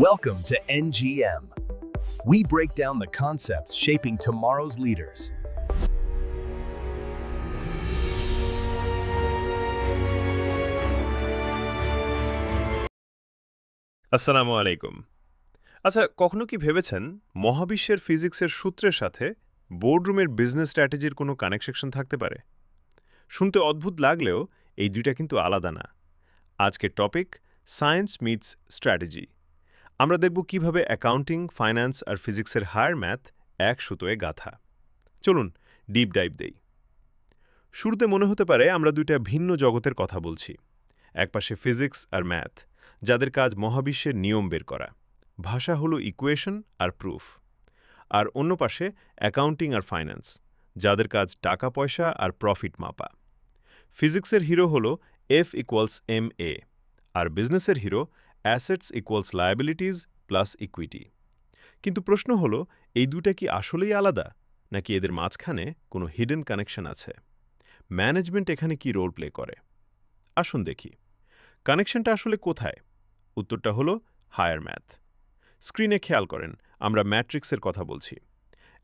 Welcome to NGM. We break down the concepts shaping tomorrow's leaders. আসসালামু আলাইকুম আচ্ছা কখনো কি ভেবেছেন মহাবিশ্বের ফিজিক্সের সূত্রের সাথে বোর্ডরুমের বিজনেস স্ট্র্যাটেজির কোনো কানেকশন থাকতে পারে শুনতে অদ্ভুত লাগলেও এই দুইটা কিন্তু আলাদা না আজকের টপিক, সায়েন্স মিটস স্ট্র্যাটেজি আমরা দেখব কীভাবে অ্যাকাউন্টিং ফাইন্যান্স আর ফিজিক্সের হায়ার ম্যাথ এক সুতোয় গাথা। চলুন ডিপ ডাইভ দেই। শুরুতে মনে হতে পারে আমরা দুইটা ভিন্ন জগতের কথা বলছি। একপাশে ফিজিক্স আর ম্যাথ যাদের কাজ মহাবিশ্বের নিয়ম বের করা। ভাষা হলো ইকুয়েশন আর প্রুফ আর অন্য পাশে অ্যাকাউন্টিং আর ফাইন্যান্স যাদের কাজ টাকা পয়সা আর প্রফিট মাপা। ফিজিক্সের হিরো হল এফ ইকুয়ালস এম এ আর বিজনেসের hero assets equals liabilities plus equity কিন্তু প্রশ্ন হল, এই দুটা কি আসলেই আলাদা? নাকি এদের মাঝখানে কোনো হিডেন কানেকশন আছে? ম্যানেজমেন্ট এখানে কি রোল প্লে করে? আসুন দেখি। কানেকশনটা আসলে কোথায়? উত্তরটা হলো হায়ার ম্যাথ স্ক্রিনে খেয়াল করেন, আমরা ম্যাট্রিক্সের কথা বলছি।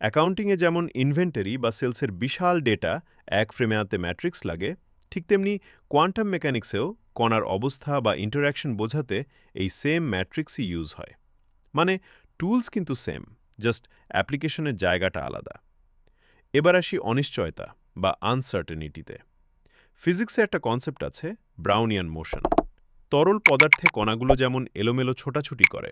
অ্যাকাউন্টিংয়ে যেমন ইনভেন্টারি বা সেলসের বিশাল ডেটা এক ফ্রেমে আনতে ম্যাট্রিক্স লাগে ঠিক তেমনি কোয়ান্টাম মেকানিক্সেও কণার অবস্থা বা ইন্টারাকশন বোঝাতে এই সেম ম্যাট্রিক্সই ইউজ হয়। মানে টুলস কিন্তু সেম জাস্ট অ্যাপ্লিকেশনের জায়গাটা আলাদা। এবার আসি অনিশ্চয়তা বা আনসার্টেনিটিতে ফিজিক্সে একটা কনসেপ্ট আছে ব্রাউনিয়ান মোশন তরল পদার্থে কণাগুলো যেমন এলোমেলো ছোটাছুটি করে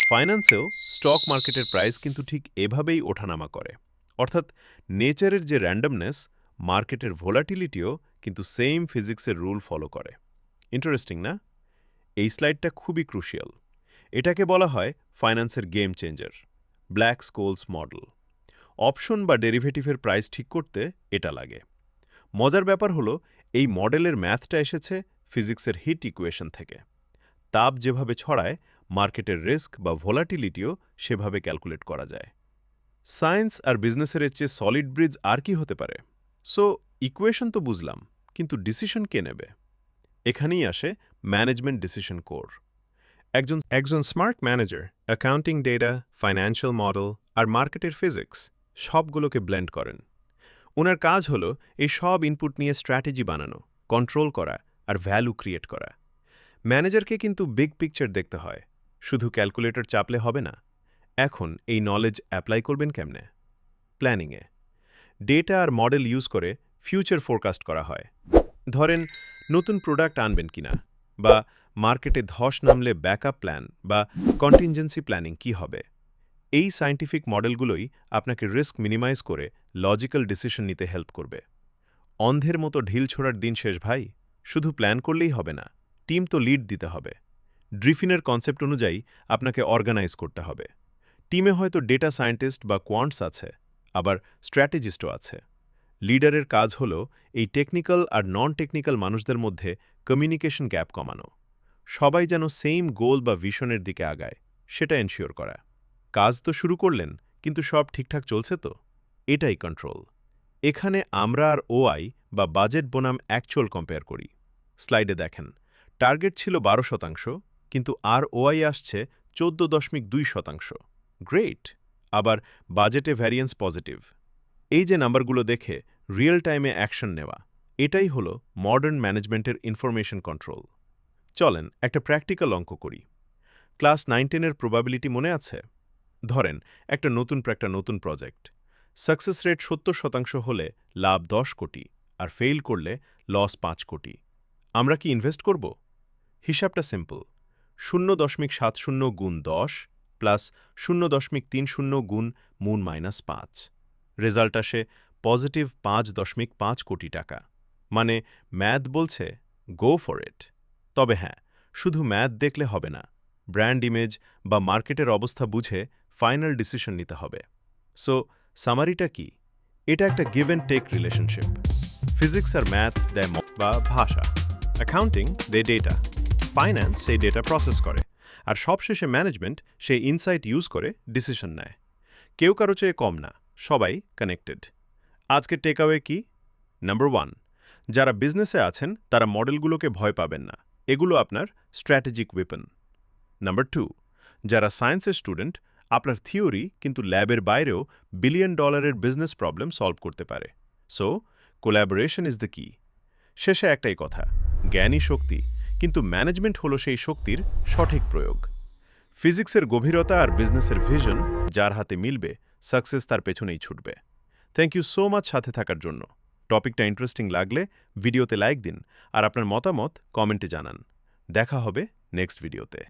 ফাইন্যান্সেও স্টক মার্কেটের প্রাইস কিন্তু ঠিক এভাবেই ওঠানামা করে। অর্থাৎ নেচারের যে র্যান্ডমনেস মার্কেটের ভোলাটিলিটিও কিন্তু সেম ফিজিক্সের রুল ফলো করে। ইন্টারেস্টিং না? এই স্লাইডটা খুবই ক্রুশিয়াল এটাকে বলা হয় ফাইন্যান্সের game changer Black Scholes model option বা ডেরিভেটিভের প্রাইস ঠিক করতে এটা লাগে। মজার ব্যাপার হলো, এই মডেলের ম্যাথটা এসেছে ফিজিক্সের হিট ইকুয়েশন থেকে। তাপ যেভাবে ছড়ায় মার্কেটের রিস্ক বা ভোলাটিলিটিও সেভাবে ক্যালকুলেট করা যায়। সায়েন্স আর বিজনেসের চেয়ে সলিড ব্রিজ আর কি হতে পারে? সো ইকুয়েশন তো বুঝলাম। কিন্তু ডিসিশন কে নেবে? এখানেই আসে ম্যানেজমেন্ট ডিসিশন কোর একজন একজন smart manager accounting data financial model আর মার্কেটের ফিজিক্স সবগুলোকে ব্লেন্ড করেন। ওনার কাজ হল এই সব ইনপুট নিয়ে স্ট্র্যাটেজি বানানো কন্ট্রোল করা আর ভ্যালু ক্রিয়েট করা। ম্যানেজারকে কিন্তু বিগ পিকচার দেখতে হয়, শুধু ক্যালকুলেটর চাপলে হবে না। এখন এই নলেজ অ্যাপ্লাই করবেন কেমনে? প্ল্যানিংয়ে ডেটা আর মডেল ইউজ করে ফিউচার ফোরকাস্ট করা হয়। ধরেন, নতুন প্রোডাক্ট আনবেন কিনা, বা মার্কেটে ধস নামলে ব্যাকআপ প্ল্যান বা কন্টিনজেন্সি প্ল্যানিং কি হবে? এই সায়েন্টিফিক মডেলগুলোই আপনাকে রিস্ক মিনিমাইজ করে লজিক্যাল ডিসিশন নিতে হেল্প করবে। অন্ধের মতো ঢিল ছোড়ার দিন শেষ ভাই, শুধু প্ল্যান করলেই হবে না টিম তো লিড দিতে হবে। ড্রিফিনের কনসেপ্ট অনুযায়ী আপনাকে অর্গানাইজ করতে হবে। টিমে হয়তো ডেটা সায়েন্টিস্ট বা কোয়ান্টস আছে, আবার স্ট্র্যাটেজিস্টও আছে। লিডারের কাজ হল এই টেকনিক্যাল আর নন টেকনিক্যাল মানুষদের মধ্যে কমিউনিকেশন গ্যাপ কমানো। সবাই যেন সেম গোল বা ভিশনের দিকে আগায়, সেটা এনশিওর করা। কাজ তো শুরু করলেন, কিন্তু সব ঠিকঠাক চলছে তো? এটাই কন্ট্রোল এখানে আমরা আর ওআই বা বাজেট বনাম অ্যাকচুয়াল কম্পেয়ার করি। স্লাইডে দেখেন টার্গেট ছিল বারো শতাংশ, কিন্তু আর ওআই আসছে চোদ্দ দশমিক দুই শতাংশ। গ্রেট আবার বাজেটে ভ্যারিয়েন্স পজিটিভ এই যে নাম্বারগুলো দেখে রিয়েল টাইমে অ্যাকশন নেওয়া, এটাই হলো মডার্ন ম্যানেজমেন্টের ইনফরমেশন কন্ট্রোল চলেন একটা প্র্যাকটিক্যাল অঙ্ক করি। ক্লাস নাইন টেনের প্রবাবিলিটি মনে আছে? ধরেন, একটা নতুন একটা নতুন প্রজেক্ট সাকসেস রেট সত্তর শতাংশ হলে লাভ দশ কোটি, আর ফেইল করলে লস পাঁচ কোটি। আমরা কি ইনভেস্ট করব? হিসাবটা সিম্পল শূন্য দশমিক সাত শূন্য গুণ দশ প্লাস শূন্য দশমিক তিন শূন্য গুণ মুন মাইনাস পাঁচ। রেজাল্ট আসে পজিটিভ পাঁচ দশমিক পাঁচ কোটি টাকা। মানে ম্যাথ বলছে গো ফর ইট তবে হ্যাঁ শুধু ম্যাথ দেখলে হবে না, ব্র্যান্ড ইমেজ বা মার্কেটের অবস্থা বুঝে ফাইনাল ডিসিশন নিতে হবে। সো, সামারিটা কি? এটা একটা give and take relationship. Physics R math, দেয় বা ভাষা। অ্যাকাউন্টিং দে ডেটা। ফাইন্যান্স, সেই ডেটা প্রসেস করে। আর সবশেষে ম্যানেজমেন্ট, সেই ইনসাইট ইউজ করে ডিসিশন নেয়। কেউ কারও চেয়ে কম না। সবাই কানেক্টেড আজকের টেকআওয়ে কি? নাম্বার ওয়ান যারা বিজনেসে আছেন, তারা মডেলগুলোকে ভয় পাবেন না। এগুলো আপনার স্ট্র্যাটেজিক ওয়েপন নাম্বার টু যারা সায়েন্সের স্টুডেন্ট আপনার থিওরি কিন্তু ল্যাবের বাইরেও বিলিয়ন ডলারের বিজনেস প্রবলেম সলভ করতে পারে। সো কোল্যাবোরেশন ইজ দ্য কি শেষে একটাই কথা জ্ঞানই শক্তি, কিন্তু ম্যানেজমেন্ট হলো সেই শক্তির সঠিক প্রয়োগ। ফিজিক্সের গভীরতা আর বিজনেসের ভিশন যার হাতে মিলবে সাকসেস তার পেছনেই ছুটবে। থ্যাংক ইউ সো মাচ সাথে থাকার জন্য। টপিকটা ইন্টারেস্টিং লাগলে ভিডিওতে লাইক দিন আর আপনার মতামত কমেন্টে জানান। দেখা হবে নেক্সট ভিডিওতে